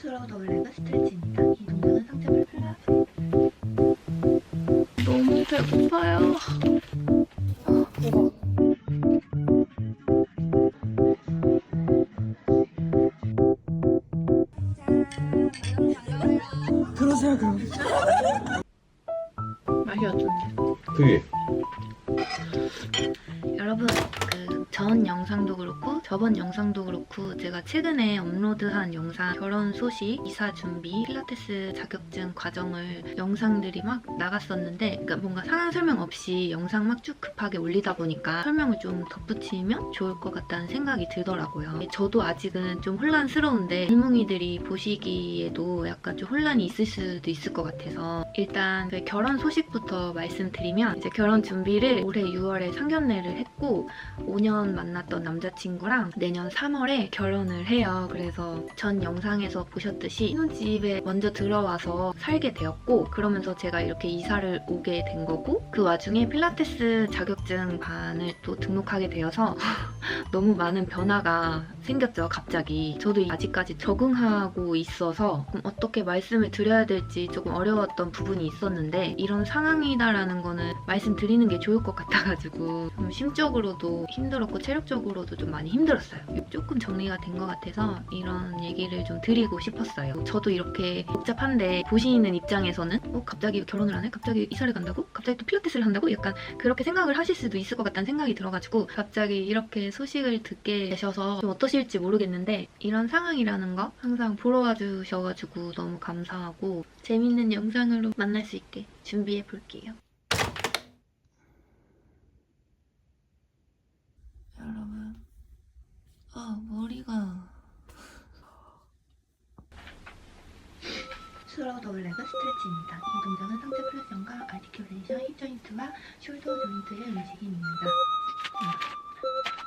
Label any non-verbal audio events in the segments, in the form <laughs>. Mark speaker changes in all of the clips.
Speaker 1: 수로우 더블 레그 스트레치입니다. 이 동작은 상체를 플라
Speaker 2: 너무 배고파요. 그전 영상도 그렇고 저번 영상도 그렇고 제가 최근에 업로드한 영상 결혼 소식, 이사 준비, 필라테스 자격증 과정을 영상들이 막 나갔었는데 그러니까 뭔가 상황 설명 없이 영상 막 쭉 급하게 올리다 보니까 설명을 좀 덧붙이면 좋을 것 같다는 생각이 들더라고요. 저도 아직은 좀 혼란스러운데 일뭉이들이 보시기에도 약간 좀 혼란이 있을 수도 있을 것 같아서 일단 결혼 소식부터 말씀드리면 이제 결혼 준비를 올해 6월에 상견례를 했고 5년 만 났던 남자친구랑 내년 3월에 결혼을 해요. 그래서 전 영상에서 보셨듯이 신혼집에 먼저 들어와서 살게 되었고 그러면서 제가 이렇게 이사를 오게 된 거고 그 와중에 필라테스 자격증 반을 또 등록하게 되어서 <laughs> 너무 많은 변화가 생겼죠, 갑자기. 저도 아직까지 적응하고 있어서 좀 어떻게 말씀을 드려야 될지 조금 어려웠던 부분이 있었는데 이런 상황이다라는 거는 말씀드리는 게 좋을 것 같아가지고 좀 심적으로도 힘들었고 체력적으로도 좀 많이 힘들었어요. 조금 정리가 된 것 같아서 이런 얘기를 좀 드리고 싶었어요. 저도 이렇게 복잡한데 보시는 입장에서는 어, 갑자기 결혼을 안 해? 갑자기 이사를 간다고? 갑자기 또 필라테스를 한다고? 약간 그렇게 생각을 하실 수도 있을 것 같다는 생각이 들어가지고 갑자기 이렇게 소식을 듣게 되셔서 좀 어떠실지 모르겠는데 이런 상황이라는 거 항상 보러 와주셔가지고 너무 감사하고 재밌는 영상으로 만날 수 있게 준비해 볼게요. 여러분, 아 머리가
Speaker 1: 수로우 더블 레그 스트레치입니다. 이 동작은 상체 플렉션과 아티큘레이션, 힙 조인트와 숄더 조인트의 움직임입니다. 어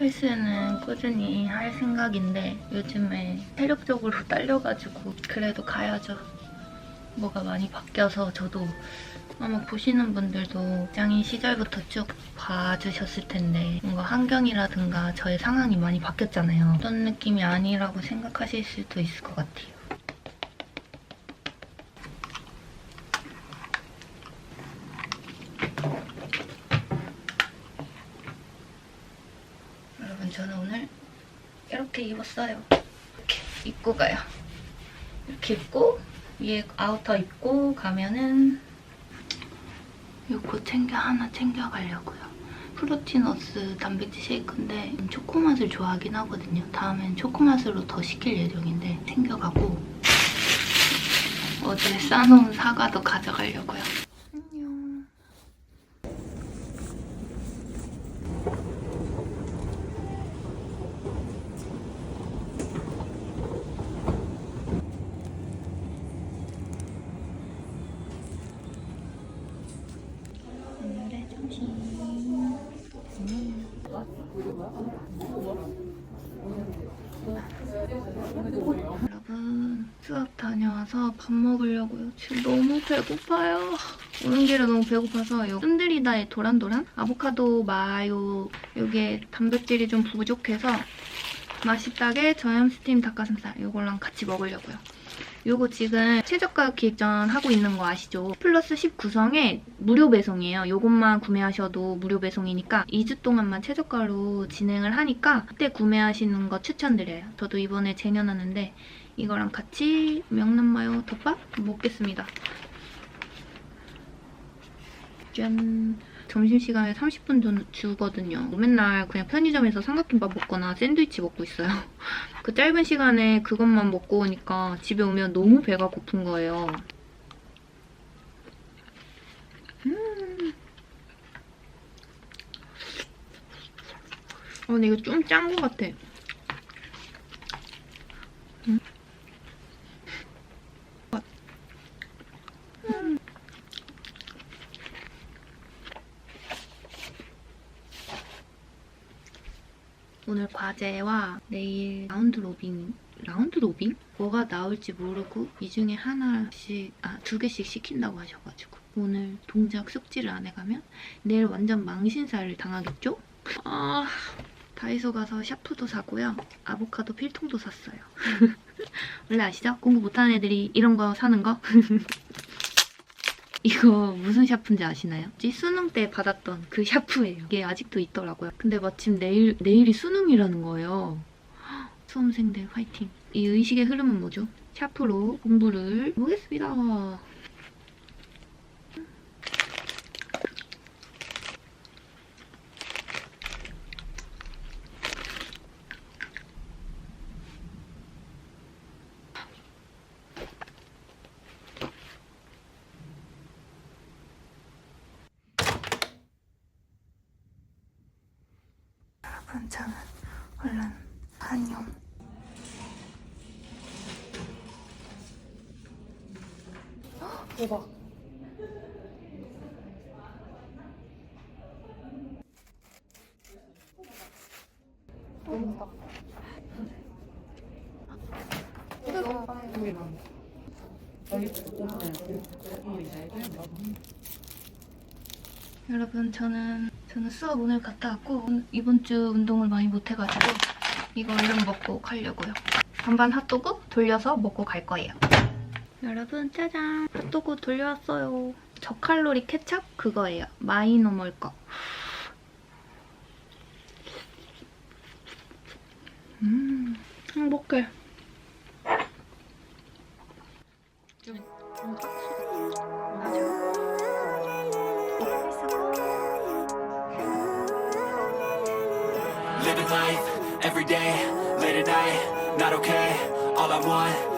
Speaker 2: 헬스는 꾸준히 할 생각인데 요즘에 체력적으로 <laughs> 딸려가지고 그래도 가야죠. 뭐가 많이 바뀌어서 저도 아마 보시는 분들도 장인 시절부터 쭉 봐주셨을 텐데 뭔가 환경이라든가 저의 상황이 많이 바뀌었잖아요. 어떤 느낌이 아니라고 생각하실 수도 있을 것 같아요. 여러분 저는 오늘 입었어요. 이렇게 입고 가요. 이렇게 입고 위에 아우터 입고 가면은 요거 챙겨 하나 챙겨가려고요. 프로티너스 단백질 쉐이크인데 초코맛을 좋아하긴 하거든요. 다음엔 초코맛으로 더 시킬 예정인데 챙겨가고 어제 싸놓은 사과도 가져가려고요. 안녕. 오늘의 점심. 여러분 수업 다녀 와서 밥 먹으려고요. 지금 너무 배고파요. 오는 길에 너무 배고파서 요 뜸들이다의 도란도란 아보카도 마요 요게 단백질이 좀 부족해서 맛있다게 저염 스팀 닭가슴살 요거랑 같이 먹으려고요. 요거 지금 최저가 기획전 하고 있는 거 아시죠? 플러스 19성에 무료 배송이에요. 요것만 구매하셔도 무료 배송이니까 2주 동안만 최저가로 진행을 하니까 그때 구매하시는 거 추천드려요. 저도 이번에 쟁여놨는데 이거랑 같이 명란마요 덮밥 먹겠습니다. 짠! 점심시간에 30분 전 주거든요. 맨날 그냥 편의점에서 삼각김밥 먹거나 샌드위치 먹고 있어요. <laughs> 그 짧은 시간에 그것만 먹고 오니까 집에 오면 너무 배가 고픈 거예요. 음. 어, 근데 이거 좀 짠 것 같아. 과제와 내일 라운드 로빙 라운드 로빙? 뭐가 나올지 모르고 이 중에 하나씩 아 두 개씩 시킨다고 하셔가지고 오늘 동작 숙지를 안 해가면 내일 완전 망신살을 당하겠죠? 아 다이소 가서 샤프도 사고요 아보카도 필통도 샀어요 <laughs> 원래 아시죠? 공부 못하는 애들이 이런 거 사는 거? <laughs> 이거 무슨 샤프인지 아시나요? 이 수능 때 받았던 그 샤프예요. 이게 아직도 있더라고요. 근데 마침 내일 내일이 수능이라는 거예요. <gasps> 수험생들 화이팅. 이 의식의 흐름은 뭐죠? 샤프로 공부를 해보겠습니다. 여러분 저는 얼른 안녕.
Speaker 3: 대박.
Speaker 2: 여러분 저는 저는 수업 오늘 갔다 왔고 온- 이번 주 운동을 많이 못 해가지고 이거 얼른 먹고 가려고요. 반반 핫도그 돌려서 먹고 갈 거예요. 여러분 짜잔 핫도그 돌려왔어요. 저칼로리 케찹 그거예요. 마이노멀 거. 음 행복해.
Speaker 4: I want,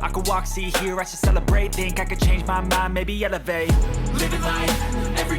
Speaker 4: I could walk, see, hear, I should celebrate. Think I could change my mind, maybe elevate. Living life every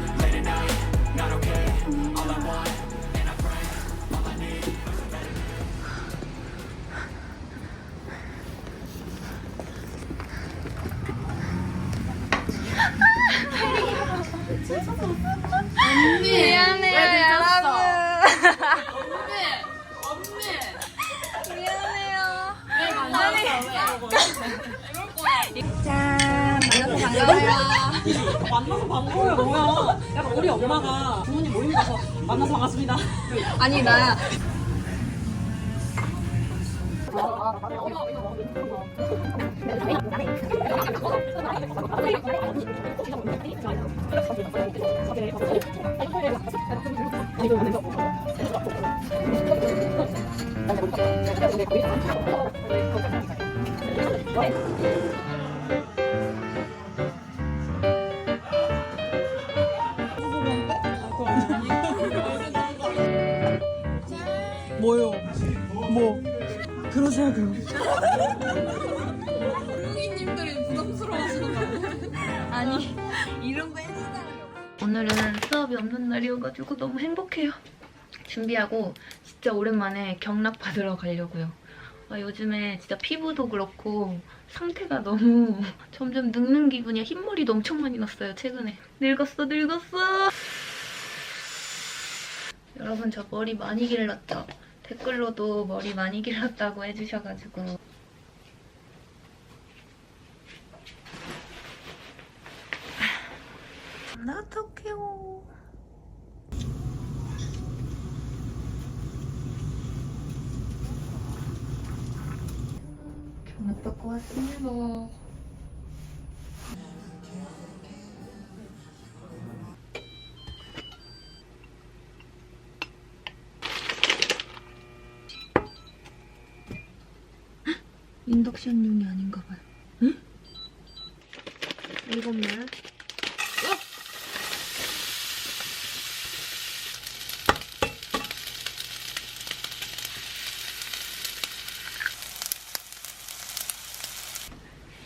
Speaker 3: 만나서 반가워요
Speaker 5: 뭐야. 약간 우리 엄마가 부모님 모임 가서 만나서 반갑습니다.
Speaker 3: 아니, 나
Speaker 5: 그러세요 그럼
Speaker 3: 아니, 이런 거 해주잖아요.
Speaker 2: 오늘은 수업이 없는 날이어가지고 너무 행복해요. 준비하고 진짜 오랜만에 경락 받으러 가려고요. 아, 요즘에 진짜 피부도 그렇고 상태가 너무 <laughs> 점점 늙는 기분이야. 흰머리도 엄청 많이 났어요, 최근에. 늙었어, 늙었어! 여러분, 저 머리 많이 길렀죠? 댓글로도 머리 많이 길렀다고 해주셔가지고. 나 어떡해요. 전화 받고 왔습니다 인덕션용이 아닌가 봐요. 응? 일곱 말.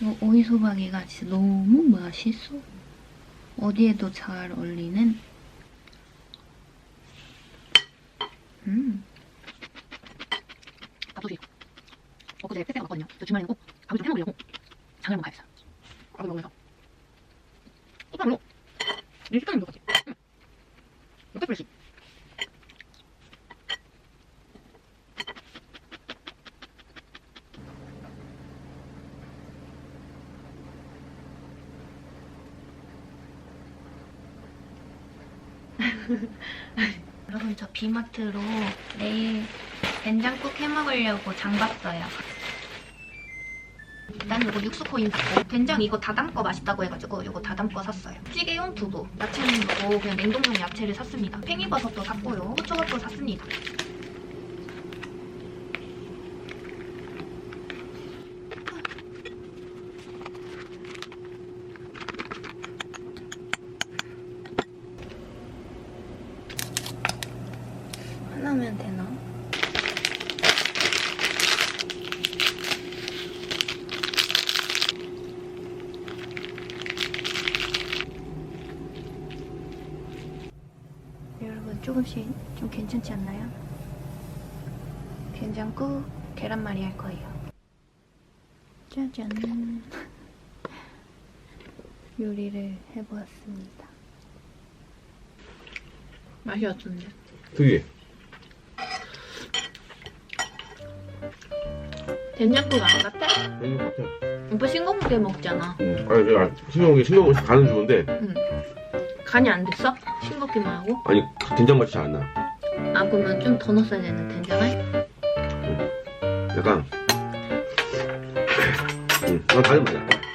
Speaker 2: 이 오이소박이가 진짜 너무 맛있어. 어디에도 잘 어울리는. 음. 밥도둑이 엊그제 택배가 왔거든요. 저 주말에 꼭 밥을 좀 해먹으려고 장을 가야겠어요. 밥을 먹으면서. 오빠 식당인 것 같지? 응. 어때 프레시? 여러분 저 비마트로 내일 된장국 해먹으려고 장 봤어요. 일단 이거 육수 코인 샀고 된장 이거 다담 거 맛있다고 해가지고 이거 다담 거 샀어요. 찌개용 두부, 야채는 넣고 그냥 냉동용 야채를 샀습니다. 팽이버섯도 샀고요. 후추것도 샀습니다. 하나면 되나? 여러분 조금씩 좀 괜찮지 않나요? 된장국 계란말이 할 거예요. 짜잔. <laughs> 요리를 해보았습니다. 맛이 어떤데?
Speaker 6: 특이해.
Speaker 2: 된장국 안 같아?
Speaker 6: 것 같아.
Speaker 2: 오빠 싱거운게 먹잖아.
Speaker 6: 응. 아니, 내가 싱거운 게 싱거운 게 간은 좋은데,
Speaker 2: 응. 간이 안 됐어? 싱겁기만 하고?
Speaker 6: 아니, 된장 맛이 잘 안 나.
Speaker 2: 아 그러면 좀 더 넣었어야 되는 된장을?
Speaker 6: 약간, 응, 난. 그래서, 이거